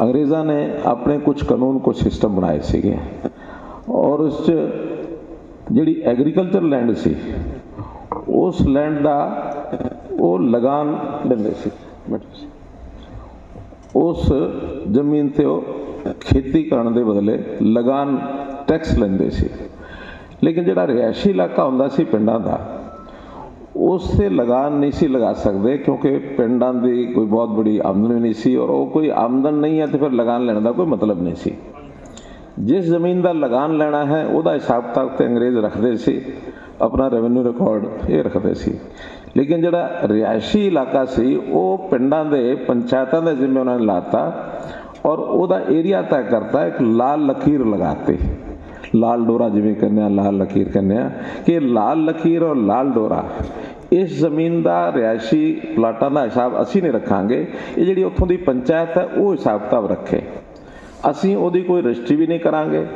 ਅੰਗਰੇਜ਼ਾਂ ਨੇ ਆਪਣੇ ਕੁਝ ਕਾਨੂੰਨ, ਕੁਝ ਸਿਸਟਮ ਬਣਾਏ ਸੀਗੇ ਔਰ ਉਸ 'ਚ ਜਿਹੜੀ ਐਗਰੀਕਲਚਰ ਲੈਂਡ ਸੀ, ਉਸ ਲੈਂਡ ਦਾ ਉਹ ਲਗਾਨ ਲੈਂਦੇ ਸੀ ਸੀ। ਉਸ ਜ਼ਮੀਨ ਤੇ ਉਹ ਖੇਤੀ ਕਰਨ ਦੇ ਬਦਲੇ ਲਗਾਨ ਟੈਕਸ ਲੈਂਦੇ ਸੀ ਲੇਕਿਨ ਜਿਹੜਾ ਰਿਹਾਇਸ਼ੀ ਇਲਾਕਾ ਹੁੰਦਾ ਸੀ ਪਿੰਡਾਂ ਦਾ ਉਸ ਤੇ ਲਗਾਨ ਨਹੀਂ ਸੀ ਲਗਾ ਸਕਦੇ ਕਿਉਂਕਿ ਪਿੰਡਾਂ ਦੀ ਕੋਈ ਬਹੁਤ ਬੜੀ ਆਮਦਨ ਵੀ ਨਹੀਂ ਸੀ ਔਰ ਉਹ ਕੋਈ ਆਮਦਨ ਨਹੀਂ ਹੈ ਤੇ ਫਿਰ ਲਗਾਨ ਲੈਣ ਦਾ ਕੋਈ ਮਤਲਬ ਨਹੀਂ ਸੀ। ਜਿਸ ਜ਼ਮੀਨ ਦਾ ਲਗਾਨ ਲੈਣਾ ਹੈ, ਉਹਦਾ ਹਿਸਾਬ ਤੱਕ ਤੇ ਅੰਗਰੇਜ਼ ਰੱਖਦੇ ਸੀ, ਆਪਣਾ ਰੈਵਨਿਊ ਰਿਕਾਰਡ ਇਹ ਰੱਖਦੇ ਸੀ। ਲੇਕਿਨ ਜਿਹੜਾ ਰਿਹਾਇਸ਼ੀ ਇਲਾਕਾ ਸੀ, ਉਹ ਪਿੰਡਾਂ ਦੇ ਪੰਚਾਇਤਾਂ ਦੇ ਜ਼ਿੰਮੇ ਉਹਨਾਂ ਨੇ ਲਾਤਾ ਔਰ ਉਹਦਾ ਏਰੀਆ ਤੈਅ ਕਰਤਾ ਇੱਕ ਲਾਲ ਲਕੀਰ ਲਗਾਤੀ। ਲਾਲ ਡੋਰਾ ਜਿਵੇਂ ਕਹਿੰਦੇ ਆ, ਲਾਲ ਲਕੀਰ ਕਹਿੰਦੇ ਆ ਕਿ ਲਾਲ ਲਕੀਰ ਔਰ ਲਾਲ ਡੋਰਾ ਇਸ ਜ਼ਮੀਨ ਦਾ ਰਿਹਾਇਸ਼ੀ ਪਲਾਟਾਂ ਦਾ ਹਿਸਾਬ ਅਸੀਂ ਨਹੀਂ ਰੱਖਾਂਗੇ। ਇਹ ਜਿਹੜੀ ਉੱਥੋਂ ਦੀ ਪੰਚਾਇਤ ਹੈ, ਉਹ ਹਿਸਾਬ ਕਿਤਾਬ ਰੱਖੇ। ਅਸੀਂ ਉਹਦੀ ਕੋਈ ਰਜਿਸਟਰੀ ਵੀ ਨਹੀਂ ਕਰਾਂਗੇ,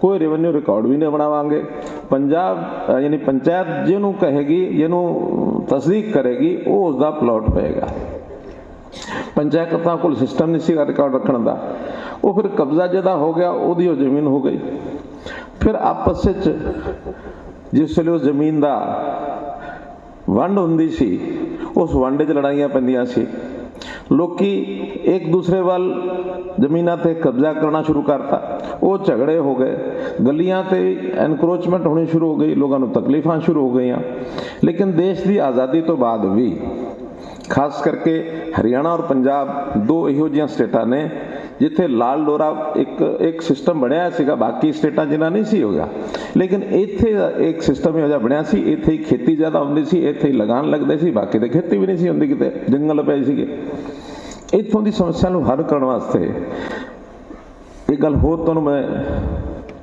ਕੋਈ ਰੈਵਨਿਊ ਰਿਕਾਰਡ ਵੀ ਨਹੀਂ ਬਣਾਵਾਂਗੇ। ਪੰਜਾਬ ਯਾਨੀ ਪੰਚਾਇਤ ਜਿਹਨੂੰ ਕਹੇਗੀ, ਜਿਹਨੂੰ ਤਸਦੀਕ ਕਰੇਗੀ, ਉਹ ਉਸ ਦਾ ਪਲਾਟ ਹੋਏਗਾ। ਪੰਚਾਇਤਾਂ ਕੋਲ ਸਿਸਟਮ ਨਹੀਂ ਸੀ ਰਿਕਾਰਡ ਰੱਖਣ ਦਾ। ਉਹ ਫਿਰ ਕਬਜ਼ਾ ਜਿਹਦਾ ਹੋ ਗਿਆ, ਉਹਦੀ ਉਹ ਜ਼ਮੀਨ ਹੋ ਗਈ। ਫਿਰ ਆਪਸ ਵਿੱਚ, ਜਿਸ ਵੇਲੇ ਉਹ ਜ਼ਮੀਨ ਦਾ ਵੰਡ ਹੁੰਦੀ ਸੀ, ਉਸ ਵੰਡ 'ਚ ਲੜਾਈਆਂ ਪੈਂਦੀਆਂ ਸੀ। ਲੋਕੀ ਇੱਕ ਦੂਸਰੇ ਵੱਲ ਜ਼ਮੀਨਾਂ ਤੇ ਕਬਜ਼ਾ ਕਰਨਾ ਸ਼ੁਰੂ ਕਰਤਾ। ਉਹ ਝਗੜੇ ਹੋ ਗਏ। ਗਲੀਆਂ ਤੇ ਐਨਕਰੋਚਮੈਂਟ ਹੋਣੀ ਸ਼ੁਰੂ ਹੋ ਗਈ। ਲੋਕਾਂ ਨੂੰ ਤਕਲੀਫਾਂ ਸ਼ੁਰੂ ਹੋ ਗਈਆਂ। ਲੇਕਿਨ ਦੇਸ਼ ਦੀ ਆਜ਼ਾਦੀ ਤੋਂ ਬਾਅਦ ਵੀ, ਖਾਸ ਕਰਕੇ ਹਰਿਆਣਾ ਔਰ ਪੰਜਾਬ, ਦੋ ਇਹੋ ਜਿਹੀਆਂ ਸਟੇਟਾਂ ਨੇ ਜਿੱਥੇ ਲਾਲ ਡੋਰਾ ਇੱਕ ਇੱਕ ਸਿਸਟਮ ਬਣਿਆ ਸੀਗਾ, ਬਾਕੀ ਸਟੇਟਾਂ ਜਿਨ੍ਹਾਂ ਨਹੀਂ ਸੀ ਹੋਗਾ ਲੇਕਿਨ ਇੱਥੇ ਇੱਕ ਸਿਸਟਮ ਇਹੋ ਜਿਹਾ ਬਣਿਆ ਸੀ, ਇੱਥੇ ਹੀ ਖੇਤੀ ਜ਼ਿਆਦਾ ਹੁੰਦੀ ਸੀ, ਇੱਥੇ ਹੀ ਲਗਾਨ ਲੱਗਦੇ ਸੀ, ਬਾਕੀ ਤੇ ਖੇਤੀ ਵੀ ਨਹੀਂ ਸੀ ਹੁੰਦੀ ਕਿਤੇ, ਜੰਗਲ ਪਏ ਸੀਗੇ। ਇੱਥੋਂ ਦੀ ਸਮੱਸਿਆ ਨੂੰ ਹੱਲ ਕਰਨ ਵਾਸਤੇ ਇਹ ਗੱਲ ਹੋਰ ਤੁਹਾਨੂੰ ਮੈਂ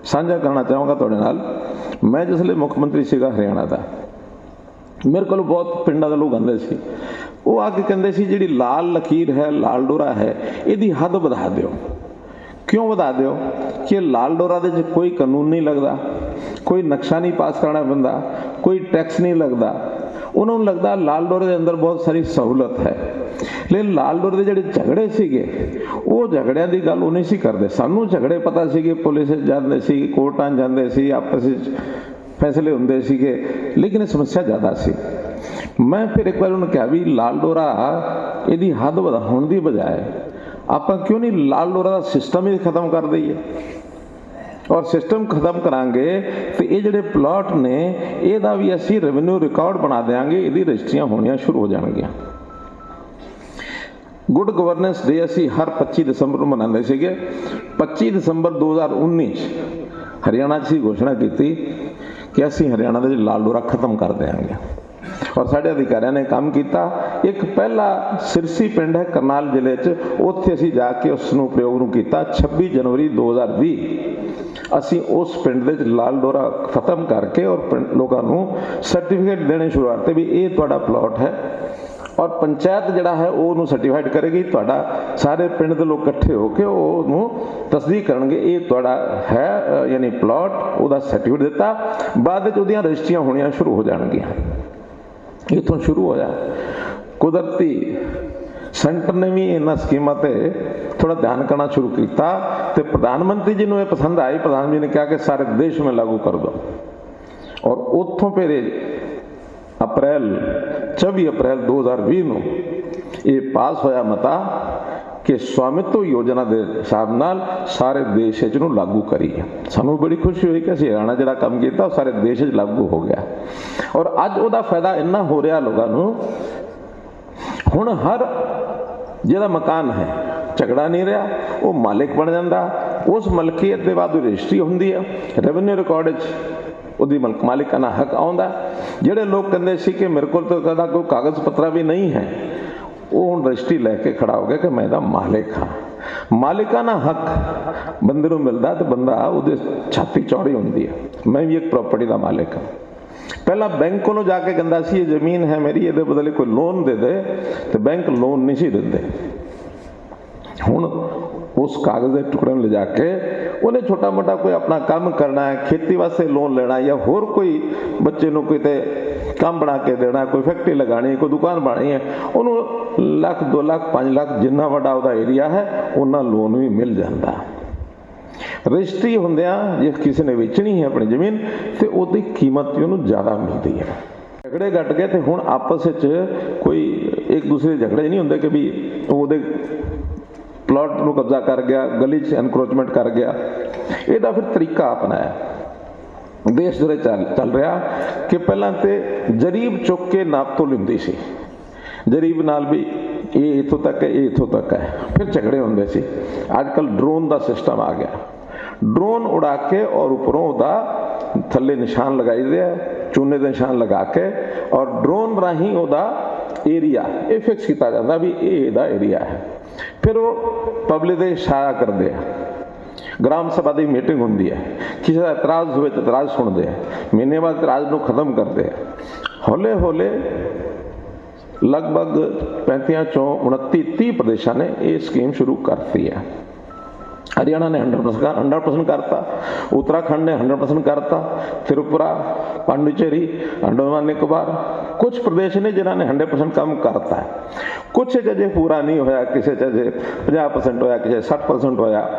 ਸਾਂਝਾ ਕਰਨਾ ਚਾਹਾਂਗਾ ਤੁਹਾਡੇ ਨਾਲ। ਮੈਂ ਜਿਸ ਲਈ ਮੁੱਖ ਮੰਤਰੀ ਸੀਗਾ ਹਰਿਆਣਾ ਦਾ ਮੇਰੇ ਕੋਲ ਬਹੁਤ ਪਿੰਡਾਂ ਦੇ ਲੋਕ ਆਉਂਦੇ ਸੀ। ਉਹ ਆ ਕੇ ਕਹਿੰਦੇ ਸੀ, ਜਿਹੜੀ ਲਾਲ ਲਕੀਰ ਹੈ, ਲਾਲ ਡੋਰਾ ਹੈ, ਇਹਦੀ ਹੱਦ ਵਧਾ ਦਿਓ। ਕਿਉਂ ਵਧਾ ਦਿਓ? ਕਿ ਲਾਲ ਡੋਰਾ ਦੇ 'ਚ ਕੋਈ ਕਾਨੂੰਨ ਨਹੀਂ ਲੱਗਦਾ, ਕੋਈ ਨਕਸ਼ਾ ਨਹੀਂ ਪਾਸ ਕਰਨਾ ਪੈਂਦਾ, ਕੋਈ ਟੈਕਸ ਨਹੀਂ ਲੱਗਦਾ। ਉਹਨਾਂ ਨੂੰ ਲੱਗਦਾ ਲਾਲ ਡੋਰੇ ਦੇ ਅੰਦਰ ਬਹੁਤ ਸਾਰੀ ਸਹੂਲਤ ਹੈ। ਲੇਕਿਨ ਲਾਲ ਡੋਰੇ ਦੇ ਜਿਹੜੇ ਝਗੜੇ ਸੀਗੇ, ਉਹ ਝਗੜਿਆਂ ਦੀ ਗੱਲ ਉਹ ਨਹੀਂ ਸੀ ਕਰਦੇ। ਸਾਨੂੰ ਝਗੜੇ ਪਤਾ ਸੀਗੇ, ਪੁਲਿਸ ਜਾਂਦੇ ਸੀ, ਕੋਰਟਾਂ ਜਾਂਦੇ ਸੀ, ਆਪਸ ਵਿੱਚ ਫੈਸਲੇ ਹੁੰਦੇ ਸੀਗੇ, ਲੇਕਿਨ ਇਹ ਸਮੱਸਿਆ ਜ਼ਿਆਦਾ ਸੀ। ਮੈਂ ਫਿਰ ਇੱਕ ਵਾਰ ਉਹਨੂੰ ਕਿਹਾ ਵੀ ਲਾਲ ਡੋਰਾ ਇਹਦੀ ਹੱਦ ਵਧਾਉਣ ਦੀ ਬਜਾਏ ਆਪਾਂ ਕਿਉਂ ਨਹੀਂ ਲਾਲ ਡੋਰਾ ਦਾ ਸਿਸਟਮ ਹੀ ਖਤਮ ਕਰ ਦਈਏ? ਔਰ ਸਿਸਟਮ ਖਤਮ ਕਰਾਂਗੇ ਤੇ ਇਹ ਜਿਹੜੇ ਪਲਾਟ ਨੇ, ਇਹਦਾ ਵੀ ਅਸੀਂ ਰੈਵਨਿਊ ਰਿਕਾਰਡ ਬਣਾ ਦੇਾਂਗੇ ਇਹਦੀ ਰਜਿਸਟਰੀਆਂ ਹੋਣੀਆਂ ਸ਼ੁਰੂ ਹੋ ਜਾਣਗੀਆਂ। ਗੁੱਡ ਗਵਰਨੈਂਸ ਡੇ ਅਸੀਂ ਹਰ 25 ਦਸੰਬਰ ਨੂੰ ਮਨਾਉਂਦੇ ਸੀਗੇ। 25 ਦਸੰਬਰ 2019 ਚ ਹਰਿਆਣਾ 'ਚ ਹੀ ਘੋਸ਼ਣਾ ਕੀਤੀ ਕਿ ਅਸੀਂ ਹਰਿਆਣਾ ਦੇ ਲਾਲ ਡੋਰਾ ਖਤਮ ਕਰ ਦੇਵਾਂਗੇ ਔਰ ਸਾਡੇ ਅਧਿਕਾਰੀਆਂ ਨੇ ਕੰਮ ਕੀਤਾ। ਇੱਕ ਪਹਿਲਾ ਸਿਰਸੀ ਪਿੰਡ ਹੈ ਕਰਨਾਲ ਜ਼ਿਲ੍ਹੇ 'ਚ। ਉੱਥੇ ਅਸੀਂ ਜਾ ਕੇ ਉਸ ਨੂੰ ਪ੍ਰਯੋਗ ਨੂੰ ਕੀਤਾ। 26 ਜਨਵਰੀ 2020 ਅਸੀਂ ਉਸ ਪਿੰਡ ਦੇ ਵਿੱਚ ਲਾਲ ਡੋਰਾ ਖਤਮ ਕਰਕੇ ਔਰ ਪਿੰਡ- ਲੋਕਾਂ ਨੂੰ ਸਰਟੀਫਿਕੇਟ ਦੇਣੇ ਸ਼ੁਰੂ ਕਰਤੇ ਵੀ ਇਹ ਤੁਹਾਡਾ ਪਲਾਟ ਹੈ। ਔਰ ਪੰਚਾਇਤ ਜਿਹੜਾ ਹੈ, ਉਹ ਉਹਨੂੰ ਸਰਟੀਫਾਈਡ ਕਰੇਗੀ, ਤੁਹਾਡਾ ਸਾਰੇ ਪਿੰਡ ਦੇ ਲੋਕ ਇਕੱਠੇ ਹੋ ਕੇ ਉਹ ਉਹਨੂੰ ਤਸਦੀਕ ਕਰਨਗੇ, ਇਹ ਤੁਹਾਡਾ ਹੈ ਯਾਨੀ ਪਲਾਟ ਉਹਦਾ ਸਰਟੀਫਿਕੇਟ ਦਿੱਤਾ। ਬਾਅਦ ਵਿੱਚ ਉਹਦੀਆਂ ਰਜਿਸਟਰੀਆਂ ਹੋਣੀਆਂ ਸ਼ੁਰੂ ਹੋ ਜਾਣਗੀਆਂ। ਇਥੋਂ ਸ਼ੁਰੂ ਹੋਇਆ। ਕੁਦਰਤੀ ਸੈਂਟਰ ਨੇ ਵੀ ਇਹਨਾਂ ਸਕੀਮਾਂ ਤੇ ਥੋੜਾ ਧਿਆਨ ਕਰਨਾ ਸ਼ੁਰੂ ਕੀਤਾ ਤੇ ਪ੍ਰਧਾਨ ਮੰਤਰੀ ਜੀ ਨੂੰ ਇਹ ਪਸੰਦ ਆਈ। ਪ੍ਰਧਾਨ ਜੀ ਨੇ ਕਿਹਾ ਕਿ ਸਾਰੇ ਦੇਸ਼ ਵਿੱਚ ਲਾਗੂ ਕਰ ਦੋ ਔਰ ਉੱਥੋਂ ਫਿਰ ਇਹ ਅਪ੍ਰੈਲ 24 ਅਪ੍ਰੈਲ 2020 ਨੂੰ ਇਹ ਪਾਸ ਹੋਇਆ ਮਤਾ ਕਿ ਸਵਾਮਿਤਵ ਯੋਜਨਾ ਦੇ ਹਿਸਾਬ ਨਾਲ ਸਾਰੇ ਦੇਸ਼ ਵਿੱਚ ਨੂੰ ਲਾਗੂ ਕਰੀਏ। ਸਾਨੂੰ ਬੜੀ ਖੁਸ਼ੀ ਹੋਈ ਕਿ ਅਸੀਂ ਹਰਿਆਣਾ ਜਿਹੜਾ ਕੰਮ ਕੀਤਾ, ਉਹ ਸਾਰੇ ਦੇਸ਼ ਵਿੱਚ ਲਾਗੂ ਹੋ ਗਿਆ। ਔਰ ਅੱਜ ਉਹਦਾ ਫਾਇਦਾ ਇੰਨਾ ਹੋ ਰਿਹਾ ਲੋਕਾਂ ਨੂੰ, ਹੁਣ ਹਰ ਜਿਹੜਾ ਮਕਾਨ ਹੈ, ਝਗੜਾ ਨਹੀਂ ਰਿਹਾ, ਉਹ ਮਾਲਕ ਬਣ ਜਾਂਦਾ। ਉਸ ਮਲਕੀਅਤ ਦੇ ਬਾਅਦ ਰਜਿਸਟਰੀ ਹੁੰਦੀ ਹੈ ਰੈਵਨਿਊ ਰਿਕਾਰਡ ਵਿੱਚ। ਉਹਦੀ ਮਲਕ ਮਾਲਿਕਾਨਾ ਹੱਕ ਆਉਂਦਾ। ਜਿਹੜੇ ਲੋਕ ਕਹਿੰਦੇ ਸੀ ਕਿ ਮੇਰੇ ਕੋਲ ਤਾਂ ਕਦਾ ਕੋਈ ਕਾਗਜ਼ ਪੱਤਰਾ ਵੀ ਨਹੀਂ ਹੈ, ਉਹ ਹੁਣ ਰਜਿਸਟਰੀ ਲੈ ਕੇ ਖੜਾ ਹੋ ਗਿਆ ਕਿ ਮੈਂ ਇਹਦਾ ਮਾਲਿਕ ਹਾਂ। ਮਾਲਿਕਾਨਾ ਹੱਕ ਬੰਦੇ ਨੂੰ ਮਿਲਦਾ ਤੇ ਬੰਦਾ ਉਹਦੇ ਛਾਤੀ ਚੌੜੀ ਹੁੰਦੀ ਹੈ। ਮੈਂ ਵੀ ਇੱਕ ਪ੍ਰਾਪਰਟੀ ਦਾ ਮਾਲਿਕ ਹਾਂ। ਪਹਿਲਾਂ ਬੈਂਕ ਕੋਲੋਂ ਜਾ ਕੇ ਕਹਿੰਦਾ ਸੀ, ਇਹ ਜ਼ਮੀਨ ਹੈ ਮੇਰੀ, ਇਹਦੇ ਬਦਲੇ ਕੋਈ ਲੋਨ ਦੇ ਦੇ। ਤੇ ਬੈਂਕ ਲੋਨ ਨਹੀਂ ਸੀ ਦਿੰਦੇ। ਹੁਣ ਉਸ ਕਾਗਜ਼ ਦੇ ਟੁਕੜੇ ਨੂੰ ਲਿਜਾ ਕੇ ਉਹਨੇ ਛੋਟਾ ਮੋਟਾ ਕੋਈ ਆਪਣਾ ਕੰਮ ਕਰਨਾ ਹੈ, ਖੇਤੀ ਵਾਸਤੇ ਲੋਨ ਲੈਣਾ ਜਾਂ ਹੋਰ ਕੋਈ ਬੱਚੇ ਨੂੰ ਕਿਤੇ ਕੰਮ ਬਣਾ ਕੇ ਦੇਣਾ ਕੋਈ ਫੈਕਟਰੀ ਲਗਾਣੀ ਕੋਈ ਦੁਕਾਨ ਬਣਾਣੀ ਹੈ, ਉਹਨੂੰ ਲੱਖ 2 ਲੱਖ 5 ਲੱਖ ਜਿੰਨਾ ਵੱਡਾ ਉਹਦਾ ਏਰੀਆ ਹੈ, ਉਹਨਾਂ ਲੋਨ ਵੀ ਮਿਲ ਜਾਂਦਾ। ਰਜਿਸਟਰੀ ਹੁੰਦਿਆਂ ਜੇ ਕਿਸੇ ਨੇ ਵੇਚਣੀ ਹੈ ਆਪਣੀ ਜ਼ਮੀਨ ਤੇ ਉਹਦੀ ਕੀਮਤ ਵੀ ਉਹਨੂੰ ਜ਼ਿਆਦਾ ਮਿਲਦੀ ਹੈ। ਝਗੜੇ ਘਟ ਗਏ ਤੇ ਹੁਣ ਆਪਸ ਵਿੱਚ ਕੋਈ ਇੱਕ ਦੂਸਰੇ ਦੇ ਝਗੜੇ ਨਹੀਂ ਹੁੰਦੇ ਕਿ ਵੀ ਉਹਦੇ ਪਲਾਟ ਨੂੰ ਕਬਜ਼ਾ ਕਰ ਗਿਆ, ਗਲੀ 'ਚ ਐਨਕਰੋਚਮੈਂਟ ਕਰ ਗਿਆ। ਇਹਦਾ ਫਿਰ ਤਰੀਕਾ ਅਪਣਾਇਆ ਦੇਸ਼ ਦੇ ਚੱਲ ਚੱਲ ਰਿਹਾ ਕਿ ਪਹਿਲਾਂ ਤੇ ਜਰੀਬ ਚੁੱਕ ਕੇ ਨਾਪ ਤੋਂ ਲੈਂਦੀ ਸੀ। ਜਰੀਬ ਨਾਲ ਵੀ ਇਹ ਇਥੋਂ ਤੱਕ ਹੈ, ਇਹ ਇਥੋਂ ਤੱਕ ਹੈ। ਫਿਰ ਝਗੜੇ ਹੁੰਦੇ ਸੀ। ਅੱਜ ਕੱਲ ਡਰੋਨ ਦਾ ਸਿਸਟਮ ਆ ਗਿਆ। ਡਰੋਨ ਉਡਾ ਕੇ ਔਰ ਉੱਪਰੋਂ ਉਹਦਾ ਥੱਲੇ ਨਿਸ਼ਾਨ ਲਗਾਈ ਦੇ ਆ, ਚੂਨੇ ਦੇ ਨਿਸ਼ਾਨ ਲਗਾ ਕੇ ਔਰ ਡਰੋਨ ਰਾਹੀਂ ਉਹਦਾ ਏਰੀਆ ਇਹ ਫਿਕਸ ਕੀਤਾ ਜਾਂਦਾ ਵੀ ਇਹ ਇਹਦਾ ਏਰੀਆ ਹੈ। ਫਿਰ ਉਹ ਪਬਲਿਕ ਦੇ ਇਸ਼ਾਰਾ ਕਰਦੇ ਆ। ਗ੍ਰਾਮ ਸਭਾ ਦੀ ਮੀਟਿੰਗ ਹੁੰਦੀ ਹੈ। ਕਿਸੇ ਦਾ ਇਤਰਾਜ਼ ਹੋਵੇ ਤਾਂ ਇਤਰਾਜ਼ ਸੁਣਦੇ ਆ। ਮਹੀਨੇ ਬਾਅਦ ਇਤਰਾਜ਼ ਨੂੰ ਖਤਮ ਕਰਦੇ ਆ। ਹੌਲੇ ਹੌਲੇ ਲਗਭਗ 35 ਚੋਂ 29 30 ਪ੍ਰਦੇਸ਼ਾਂ ਨੇ ਇਹ ਸਕੀਮ ਸ਼ੁਰੂ ਕਰਤੀ ਹੈ। ਹਰਿਆਣਾ ਨੇ 100% ਕਰ 100% ਕਰਤਾ। ਉੱਤਰਾਖੰਡ ਨੇ 100% ਕਰਤਾ। ਤ੍ਰਿਪੁਰਾ, ਪਾਂਡੁਚੇਰੀ, ਅੰਡੋਮਾਨ ਨਿਕੋਬਾਰ ਕੁਝ ਪ੍ਰਦੇਸ਼ ਨੇ ਜਿਨ੍ਹਾਂ ਨੇ 100% ਕੰਮ ਕਰਤਾ ਹੈ। ਕੁਝ 'ਚ ਅਜੇ ਪੂਰਾ ਨਹੀਂ ਹੋਇਆ, ਕਿਸੇ 'ਚ ਅਜੇ 50% ਹੋਇਆ, ਕਿਸੇ 'ਚ 60% ਹੋਇਆ।